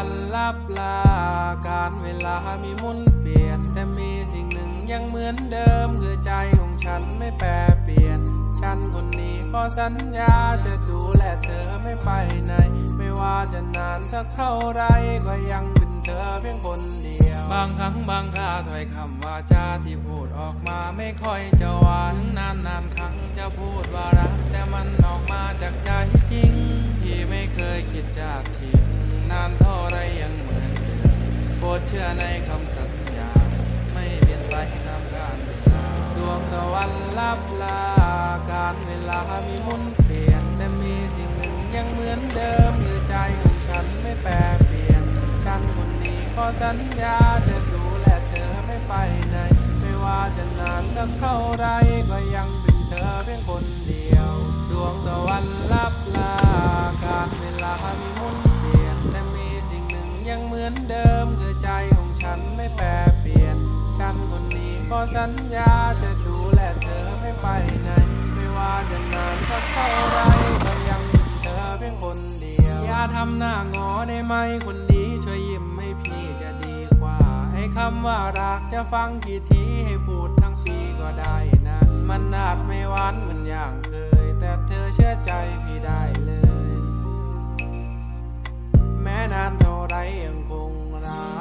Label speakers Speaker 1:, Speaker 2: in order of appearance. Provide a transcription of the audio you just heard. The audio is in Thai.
Speaker 1: วันลับลา การเวลามีมุนเปลี่ยน แต่มีสิ่งหนึ่งยังเหมือนเดิม คือใจของฉันไม่แปรเปลี่ยน ฉันคนนี้ขอสัญญาจะดูแลเธอไม่ไปไหน ไม่ว่าจะนานสักเท่าไรก็ยังเป็นเธอเพียงคนเดียว บางครั้งบางคราถ้อยคำวาจาที่พูดออกมาไม่ค่อยจะหวานถึงนานนานครั้งจะพูดว่ารัก แต่มันออกมาจากใจจริง ที่ไม่เคยคิดจะทิ้งนานเท่า ดเชื่อในคำสัญญา ไม่เปลี่ยนไปตามกาลเวลาดวงตะวันลับลาการเวลามีมุนเปลี่ยน แต่มีสิ่งหนึ่งยังเหมือนเดิมคือใจของฉันไม่แปรเปลี่ยน ฉันคนนี้ขอสัญญาจะดูแลเธอไม่ไปไหน ไม่ว่าจะนานสักเท่าไรก็ยังเป็นเธอเพียงคนเดียว ยังเหมือนเดิมคือใจของฉันไม่แปรเปลี่ยน ฉันคนนี้ขอสัญญาจะดูแลเธอไม่ไปไหน ไม่ว่าจะนานสักเท่าไรก็ยังเป็นเธอเพียงคนเดียว อย่าทำหน้างอได้ไหมคนดีช่วยยิ้มให้พี่จะดีกว่าให้คำว่ารักจะฟังกี่ทีให้พูดทั้งปีก็ได้นะ มันอาจไม่หวานเหมือนอย่างเคย แต่เธอเชื่อใจพี่ได้เลย แม้นาน เท่าไรยังคงรัก